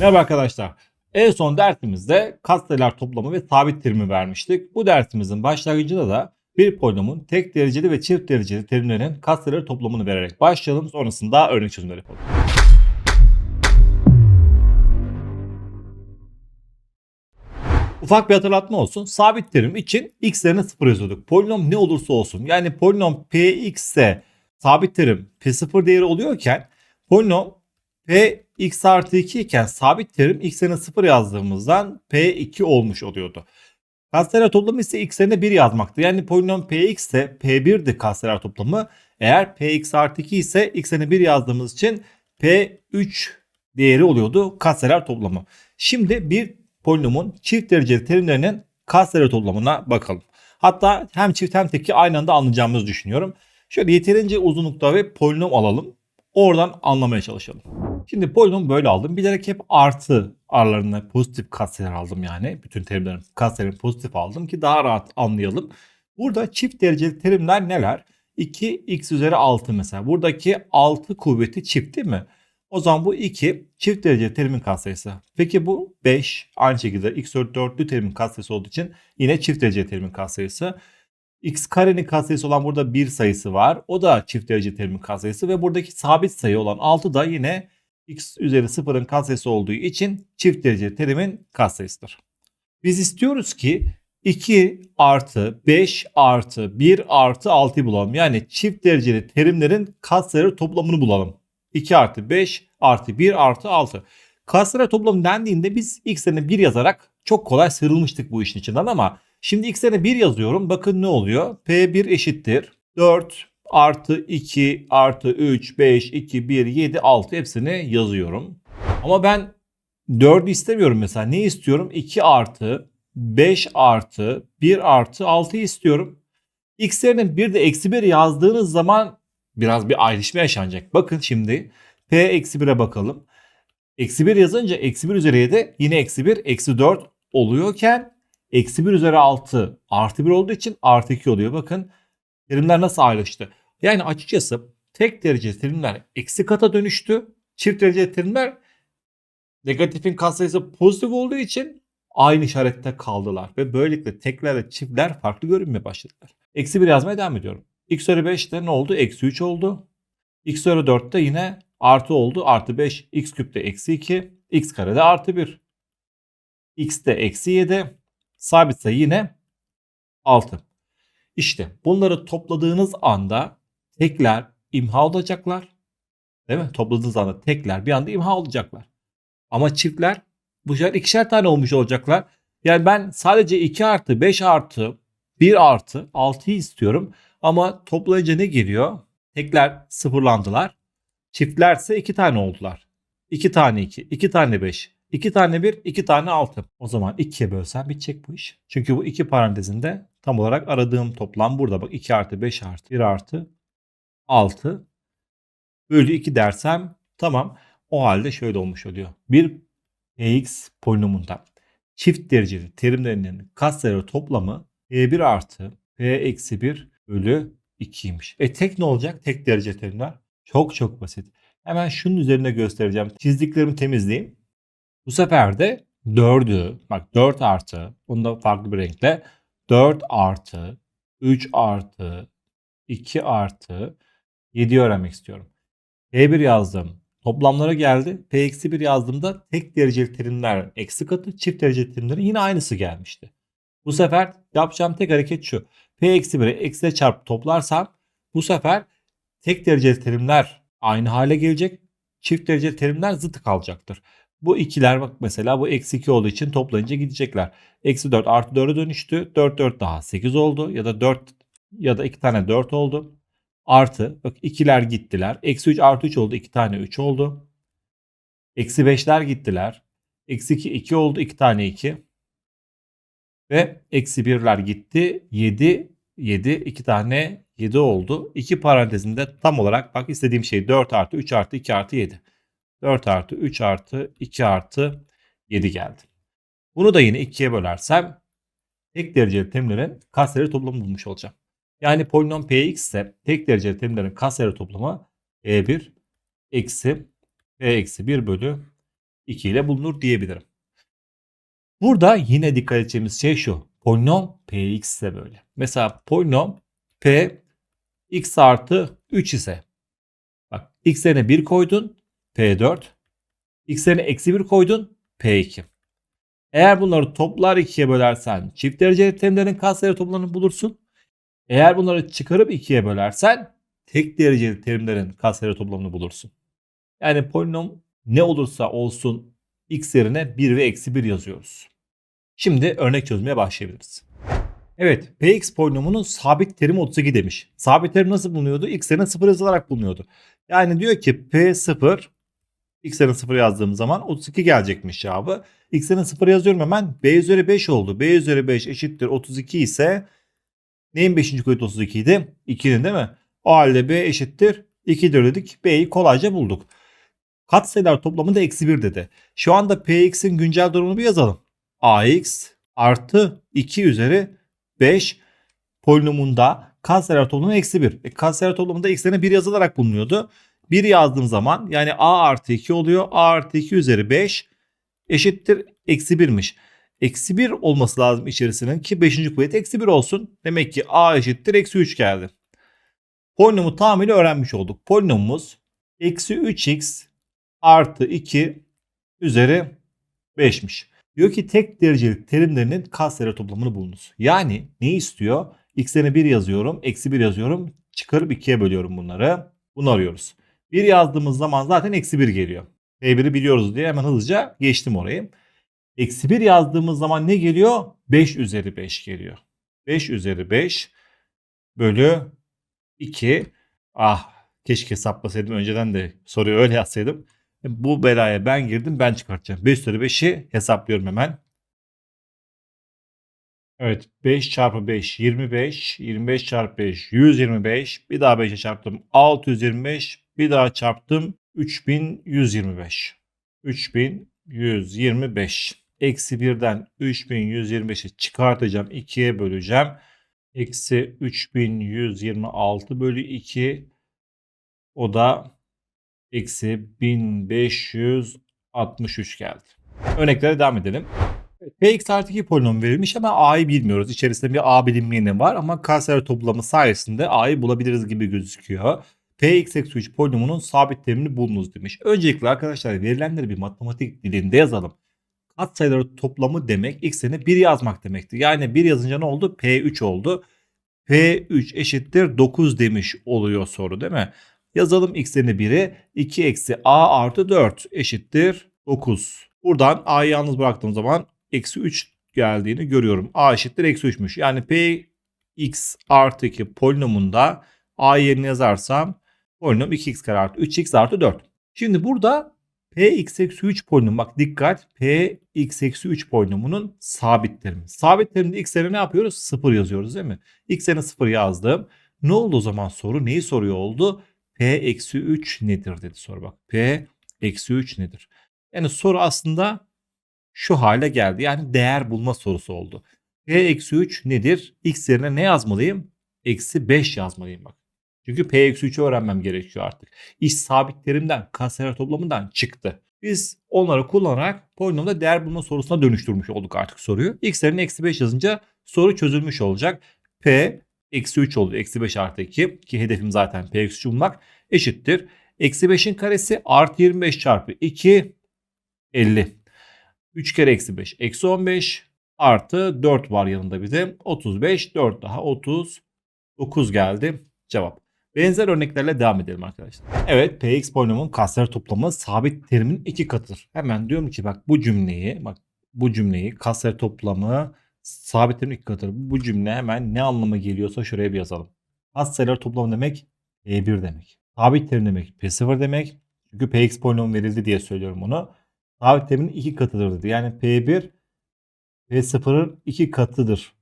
Merhaba arkadaşlar. En son dersimizde katsayılar toplamı ve sabit terimi vermiştik. Bu dersimizin başlangıcında da bir polinomun tek dereceli ve çift dereceli terimlerinin katsayıları toplamını vererek başlayalım. Sonrasında örnek çözümleri yapalım. Ufak bir hatırlatma olsun. Sabit terim için x'lerine 0 yazıyorduk. Polinom ne olursa olsun. Yani polinom px ise sabit terim p0 değeri oluyorken polinom p x artı 2 iken sabit terim x'lerine 0 yazdığımızdan p2 olmuş oluyordu. Katsayılar toplamı ise x'lerine 1 yazmaktı. Yani polinom px ise p1'di katsayılar toplamı. Eğer px artı 2 ise x'lerine 1 yazdığımız için p3 değeri oluyordu katsayılar toplamı. Şimdi bir polinomun çift dereceli terimlerinin katsayılar toplamına bakalım. Hatta hem çift hem teki aynı anda anlayacağımızı düşünüyorum. Şöyle yeterince uzunlukta ve polinom alalım. Oradan anlamaya çalışalım. Şimdi polinom böyle aldım. Bilerek hep artı aralarında pozitif katsayılar aldım yani. Bütün terimlerin katsayılarını pozitif aldım ki daha rahat anlayalım. Burada çift dereceli terimler neler? 2x üzeri 6 mesela. Buradaki 6 kuvveti çift değil mi? O zaman bu 2 çift dereceli terimin katsayısı. Peki bu 5 aynı şekilde x üzeri 4'lü terimin katsayısı olduğu için yine çift dereceli terimin katsayısı. x karenin katsayısı olan burada 1 sayısı var. O da çift dereceli terimin katsayısı ve buradaki sabit sayı olan 6 da yine x üzeri 0'ın katsayısı olduğu için çift dereceli terimin katsayısıdır. Biz istiyoruz ki 2 artı 5 artı 1 artı 6'yı bulalım. Yani çift dereceli terimlerin katsayıları toplamını bulalım. 2 artı 5 artı 1 artı 6. Katsayılar toplamı dendiğinde biz x'lerine 1 yazarak çok kolay sıyrılmıştık bu işin içinden ama şimdi x'lerine 1 yazıyorum. Bakın ne oluyor? P1 eşittir. 4 artı 2 artı 3 5 2 1 7 6 hepsini yazıyorum. Ama ben 4'ü istemiyorum mesela. Ne istiyorum? 2 artı 5 artı 1 artı 6 istiyorum. X'lerinin bir de eksi 1 yazdığınız zaman biraz bir ayrışma yaşanacak. Bakın şimdi P eksi 1'e bakalım. Eksi 1 yazınca eksi 1 üzeri 7 yine eksi 1 eksi 4 oluyorken eksi 1 üzeri 6 artı 1 olduğu için artı 2 oluyor. Bakın terimler nasıl ayrıştı. Yani açıkçası tek dereceli terimler eksi kata dönüştü. Çift dereceli terimler negatifin katsayısı pozitif olduğu için aynı işarette kaldılar. Ve böylelikle tekler ve çiftler farklı görünmeye başladılar. Eksi 1 yazmaya devam ediyorum. X üzeri 5'te ne oldu? Eksi 3 oldu. X üzeri 4'te yine artı oldu. Artı 5. X küpte eksi 2. X karede artı 1. X'te eksi 7. Sabit sayı yine 6. İşte bunları topladığınız anda tekler imha olacaklar. Değil mi? Topladığınız anda tekler bir anda imha olacaklar. Ama çiftler bu sefer ikişer tane olmuş olacaklar. Yani ben sadece 2 artı 5 artı 1 artı 6'yı istiyorum. Ama toplayınca ne geliyor? Tekler sıfırlandılar. Çiftlerse 2 tane oldular. 2 tane 2, 2 tane 5, 2 tane 1, 2 tane 6. O zaman 2'ye bölsem bitecek bu iş. Çünkü bu iki parantezinde tam olarak aradığım toplam burada. Bak 2 artı 5 artı 1 artı 6 bölü 2 dersem tamam. O halde şöyle olmuş oluyor. Bir px polinomunda çift dereceli terimlerinin katsayıları toplamı p1 artı p eksi 1 bölü 2'ymiş. E tek ne olacak? Tek derece terimler. Çok çok basit. Hemen şunun üzerine göstereceğim. Çizdiklerimi temizleyeyim. Bu sefer de 4'ü bak 4 artı onu da farklı bir renkle 4 artı 3 artı 2 artı 7'yi öğrenmek istiyorum. P1 yazdım. Toplamlara geldi. P eksi 1 yazdığımda tek dereceli terimler eksi katı çift dereceli terimlerin yine aynısı gelmişti. Bu sefer yapacağım tek hareket şu. P eksi 1'e eksiyle çarpıp toplarsam bu sefer tek dereceli terimler aynı hale gelecek. Çift dereceli terimler zıt kalacaktır. Bu ikiler bak mesela bu eksi 2 olduğu için toplayınca gidecekler. Eksi 4 artı 4'e dönüştü. 4 4 daha 8 oldu. Ya da 4 ya da 2 tane 4 oldu. Artı bak ikiler gittiler. Eksi 3 artı 3 oldu. 2 tane 3 oldu. Eksi 5'ler gittiler. Eksi 2 2 oldu. 2 tane 2. Ve eksi 1'ler gitti. 7 7 2 tane 7 oldu. 2 parantezinde tam olarak bak istediğim şey 4 artı 3 artı 2 artı 7. 4 artı 3 artı 2 artı 7 geldi. Bunu da yine 2'ye bölersem tek dereceli terimlerin katsayıları toplamını bulmuş olacağım. Yani polinom px ise tek dereceli terimlerin katsayıları toplamı e1 eksi p eksi 1 bölü 2 ile bulunur diyebilirim. Burada yine dikkat edeceğimiz şey şu. Polinom px ise böyle. Mesela polinom p x artı 3 ise bak x'lerine 1 koydun p4 x'lerine eksi 1 koydun p2. Eğer bunları toplar 2'ye bölersen çift dereceli terimlerin katsayıları toplamını bulursun. Eğer bunları çıkarıp 2'ye bölersen tek dereceli terimlerin katsayıları toplamını bulursun. Yani polinom ne olursa olsun x yerine 1 ve eksi 1 yazıyoruz. Şimdi örnek çözmeye başlayabiliriz. Evet px polinomunun sabit terimi 32 demiş. Sabit terim nasıl bulunuyordu? x yerine 0 yazılarak bulunuyordu. Yani diyor ki p0 x yerine 0 yazdığım zaman 32 gelecekmiş cevabı. x yerine 0 yazıyorum hemen. b üzeri 5 oldu. b üzeri 5 eşittir 32 ise neyin 5. kuvveti 32 idi? 2'nin değil mi? O halde b eşittir 2'dir dedik. b'yi kolayca bulduk. Katsayılar toplamı da eksi 1 dedi. Şu anda px'in güncel durumunu bir yazalım. ax artı 2 üzeri 5 polinomunda katsayılar toplamı eksi 1. E, katsayılar toplamında x'lerine 1 yazılarak bulunuyordu. 1 yazdığım zaman yani a artı 2 oluyor. a artı 2 üzeri 5 eşittir eksi 1'miş. Eksi 1 olması lazım içerisinin ki 5. kuvvet eksi 1 olsun. Demek ki a eşittir eksi 3 geldi. Polinomu tamamıyla öğrenmiş olduk. Polinomumuz eksi 3x artı 2 üzeri 5'miş. Diyor ki tek dereceli terimlerinin katsayıları toplamını bulunuz. Yani ne istiyor? x'lerine 1 yazıyorum, eksi 1 yazıyorum. Çıkarıp 2'ye bölüyorum bunları. Bunu arıyoruz. 1 yazdığımız zaman zaten eksi 1 geliyor. P1'i biliyoruz diye hemen hızlıca geçtim orayı. Eksi 1 yazdığımız zaman ne geliyor? 5 üzeri 5 geliyor. 5 üzeri 5 bölü 2. Ah keşke hesaplasaydım önceden de soruyu öyle yazsaydım. Bu belaya ben girdim ben çıkartacağım. 5 üzeri 5'i hesaplıyorum hemen. Evet 5 çarpı 5 25. 25 çarpı 5 125. Bir daha 5'e çarptım 625. Bir daha çarptım 3125. 3125. Eksi 1'den 3125'i çıkartacağım. 2'ye böleceğim. Eksi 3126 bölü 2. O da eksi 1563 geldi. Örneklere devam edelim. Px artı 2 polinom verilmiş ama a'yı bilmiyoruz. İçerisinde bir a bilinmeyeni var ama katsayılar toplamı sayesinde a'yı bulabiliriz gibi gözüküyor. Px eksi 3 polinomunun sabit terimini bulunuz demiş. Öncelikle arkadaşlar verilenleri bir matematik dilinde yazalım. Katsayıları toplamı demek x yerine 1 yazmak demekti. Yani 1 yazınca ne oldu? P3 oldu. P3 eşittir 9 demiş oluyor soru değil mi? Yazalım x yerine 1'i. 2 eksi a artı 4 eşittir 9. Buradan a'yı yalnız bıraktığım zaman eksi 3 geldiğini görüyorum. a eşittir eksi 3'müş. Yani p x artı 2 polinomunda a yerine yazarsam polinom 2x kare artı 3x artı 4. Şimdi burada px eksi 3 polinom bak dikkat px eksi 3 polinomunun sabit terimi. Sabit terimde x'lere ne yapıyoruz? 0 yazıyoruz değil mi? x'lerine 0 yazdım. Ne oldu o zaman soru? Neyi soruyor oldu? P eksi 3 nedir dedi soru bak. P eksi 3 nedir? Yani soru aslında şu hale geldi. Yani değer bulma sorusu oldu. P eksi 3 nedir? X yerine ne yazmalıyım? Eksi 5 yazmalıyım bak. Çünkü P eksi 3'ü öğrenmem gerekiyor artık. İş sabit terimden, toplamından çıktı. Biz onları kullanarak polinomda değer bulma sorusuna dönüştürmüş olduk artık soruyu. X eksi 5 yazınca soru çözülmüş olacak. P eksi 3 oldu. Eksi 5 artı 2 ki hedefim zaten P eksi 3 bulmak eşittir. Eksi 5'in karesi artı 25 çarpı 2 50. 3 kere eksi 5 eksi 15 artı 4 var yanında bir de 35 4 daha 39 geldi cevap. Benzer örneklerle devam edelim arkadaşlar. Evet px polinomun katsayılar toplamı sabit terimin iki katıdır. Hemen diyorum ki bak bu cümleyi bak bu cümleyi katsayılar toplamı sabit terimin iki katıdır. Bu cümle hemen ne anlama geliyorsa şuraya bir yazalım. Katsayılar toplamı demek p1 demek. Sabit terim demek p0 demek. Çünkü px polinom verildi diye söylüyorum bunu. Sabit terimin iki katıdır dedi. Yani p1 p0'ın iki katıdır.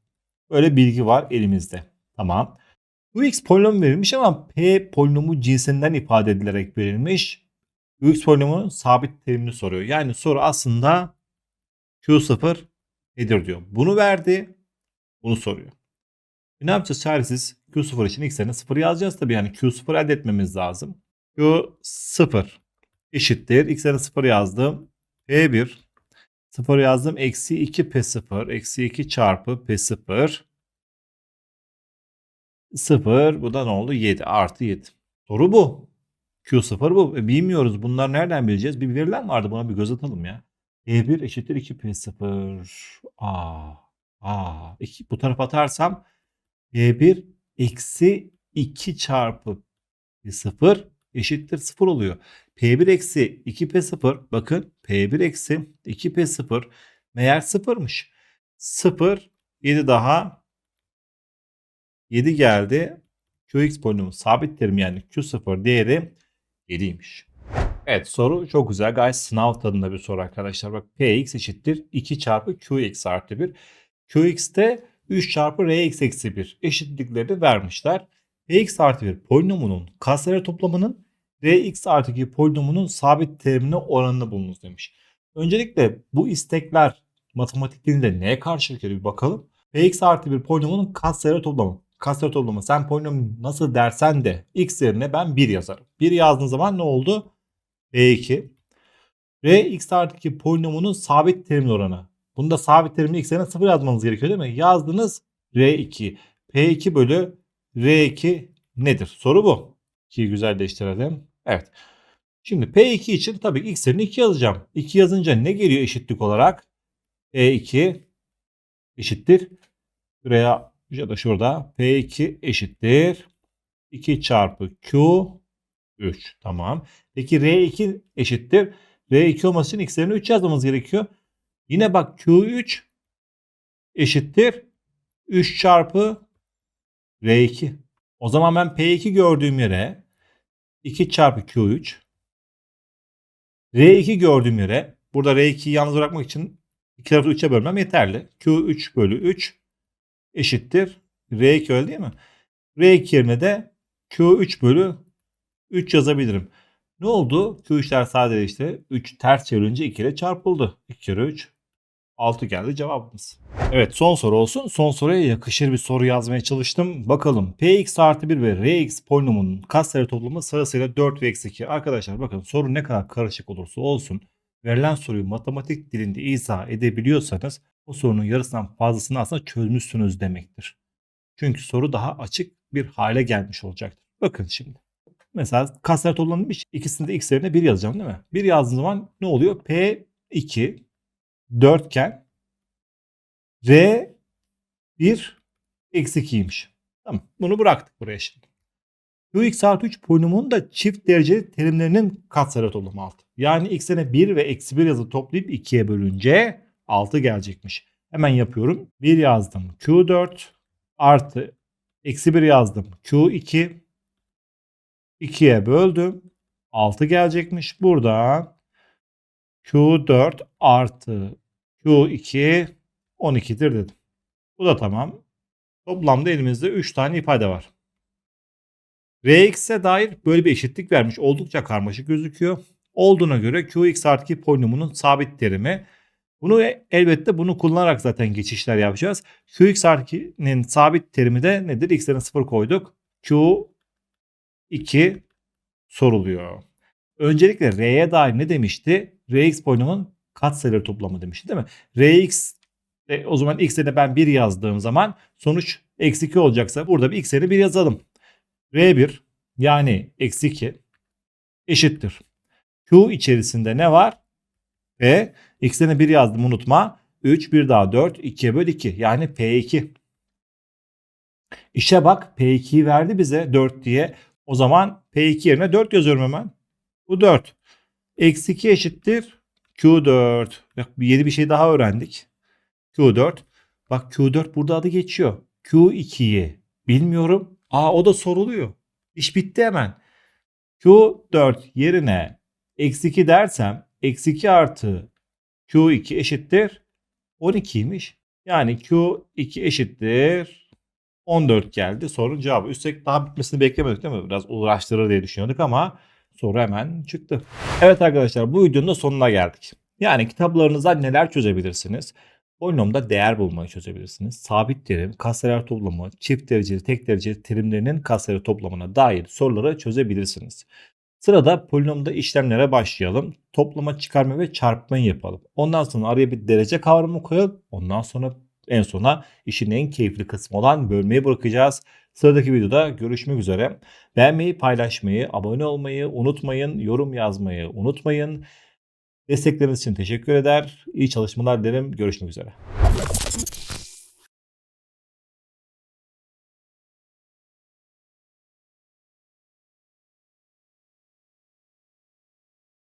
Böyle bilgi var elimizde. Tamam. Ux polinom verilmiş ama P polinomu cinsinden ifade edilerek verilmiş. Ux polinomunun sabit terimini soruyor. Yani soru aslında Q0 nedir diyor. Bunu verdi. Bunu soruyor. E ne yapacağız çaresiz? Q0 için x yerine 0 yazacağız tabii. Yani Q0 elde etmemiz lazım. Q0 eşittir. X yerine 0 yazdım. P1 0 yazdım. Eksi 2 P0. Eksi 2 çarpı P0. 0 bu da ne oldu? 7 artı 7. Soru bu. Q0 bu. E, bilmiyoruz. Bunlar nereden bileceğiz? Bir verilen vardı. Buna bir göz atalım ya. E1 eşittir 2P0. Aa. Aa. 2, bu tarafa atarsam E1 eksi 2 çarpı P0 eşittir 0 oluyor. P1 eksi 2P0 bakın P1 eksi 2P0 meğer 0'mış. 0 7 daha 7 geldi. Qx polinomu sabit terim yani Q0 değeri 7'ymiş. Evet soru çok güzel. Gayet sınav tadında bir soru arkadaşlar. Bak Px eşittir 2 çarpı Qx artı 1. Qx'te 3 çarpı Rx eksi 1 eşitlikleri vermişler. Px artı 1 polinomunun katsayılar toplamının Rx artı 2 polinomunun sabit terimine oranını bulunuz demiş. Öncelikle bu istekler matematik dilinde neye karşılık ediyor bir bakalım. Px artı 1 polinomunun katsayılar toplamı. Katsayılar toplamı sen polinomu nasıl dersen de x yerine ben 1 yazarım. 1 yazdığın zaman ne oldu? P2. Rx artı 2 polinomunun sabit terimli oranı. Bunda sabit terimli x yerine 0 yazmanız gerekiyor değil mi? Yazdınız R2. P2 bölü R2 nedir? Soru bu. 2'yi güzelleştirelim. Evet. Şimdi P2 için tabii x yerine 2 yazacağım. 2 yazınca ne geliyor eşitlik olarak? E2 eşittir. Şuraya ya da şurada P2 eşittir. 2 çarpı Q 3. Tamam. Peki R2 eşittir. R2 olması için x yerine 3 yazmamız gerekiyor. Yine bak Q3 eşittir. 3 çarpı R2. O zaman ben P2 gördüğüm yere 2 çarpı Q3 R2 gördüğüm yere burada R2'yi yalnız bırakmak için iki tarafı 3'e bölmem yeterli. Q3 bölü 3 eşittir. R2 öyle değil mi? R2 yerine de Q3 bölü 3 yazabilirim. Ne oldu? Q3'ler sadeleşti. 3 ters çevirince 2 ile çarpıldı. 2 kere 3 6 geldi cevabımız. Evet son soru olsun. Son soruya yakışır bir soru yazmaya çalıştım. Bakalım Px artı 1 ve Rx polinomunun katsayı toplamı sırasıyla 4 ve eksi 2. Arkadaşlar bakın soru ne kadar karışık olursa olsun verilen soruyu matematik dilinde izah edebiliyorsanız o sorunun yarısından fazlasını aslında çözmüşsünüz demektir. Çünkü soru daha açık bir hale gelmiş olacaktır. Bakın şimdi. Mesela katsayı toplanmış. İkisinde x yerine 1 yazacağım değil mi? 1 yazdığım zaman ne oluyor? P2 dörtgen R 1 eksi 2'ymiş. Tamam. Bunu bıraktık buraya şimdi. Qx artı 3 polinomunun da çift dereceli terimlerinin katsayıları toplamı 6. Yani x'ine 1 ve eksi 1 yazı toplayıp 2'ye bölünce 6 gelecekmiş. Hemen yapıyorum. 1 yazdım Q4 artı eksi 1 yazdım Q2 2'ye böldüm. 6 gelecekmiş. Buradan Q4 artı Q2 12'dir dedim. Bu da tamam. Toplamda elimizde 3 tane ifade var. Rx'e dair böyle bir eşitlik vermiş. Oldukça karmaşık gözüküyor. Olduğuna göre Qx artı 2 polinomunun sabit terimi. Bunu elbette bunu kullanarak zaten geçişler yapacağız. Qx artı 2'nin sabit terimi de nedir? X'lerine 0 koyduk. Q2 soruluyor. Öncelikle R'ye dair ne demişti? Rx polinomun katsayıları toplamı demişti değil mi? Rx e, o zaman x yerine ben 1 yazdığım zaman sonuç eksi 2 olacaksa burada bir x yerine 1 yazalım. R1 yani eksi 2 eşittir. Q içerisinde ne var? P x yerine 1 yazdım unutma. 3 1 daha 4 2'ye böl 2 yani P2. İşe bak P2'yi verdi bize 4 diye. O zaman P2 yerine 4 yazıyorum hemen. Bu 4. Eksi 2 eşittir Q4. Bak yeni bir şey daha öğrendik. Q4. Bak Q4 burada adı geçiyor. Q2'yi bilmiyorum. Aa o da soruluyor. İş bitti hemen. Q4 yerine eksi 2 dersem eksi 2 artı Q2 eşittir 12'ymiş. Yani Q2 eşittir 14 geldi. Sorun cevabı. Üstelik daha bitmesini beklemedik değil mi? Biraz uğraştırır diye düşünüyorduk ama soru hemen çıktı. Evet arkadaşlar bu videonun da sonuna geldik. Yani kitaplarınızdan neler çözebilirsiniz? Polinomda değer bulmayı çözebilirsiniz. Sabit terim, katsayılar toplamı, çift dereceli, tek dereceli terimlerinin katsayılar toplamına dair soruları çözebilirsiniz. Sırada polinomda işlemlere başlayalım. Toplama, çıkarma ve çarpmayı yapalım. Ondan sonra araya bir derece kavramı koyalım. Ondan sonra en sona işin en keyifli kısmı olan bölmeyi bırakacağız. Sıradaki videoda görüşmek üzere. Beğenmeyi, paylaşmayı, abone olmayı unutmayın. Yorum yazmayı unutmayın. Destekleriniz için teşekkür eder. İyi çalışmalar dilerim. Görüşmek üzere.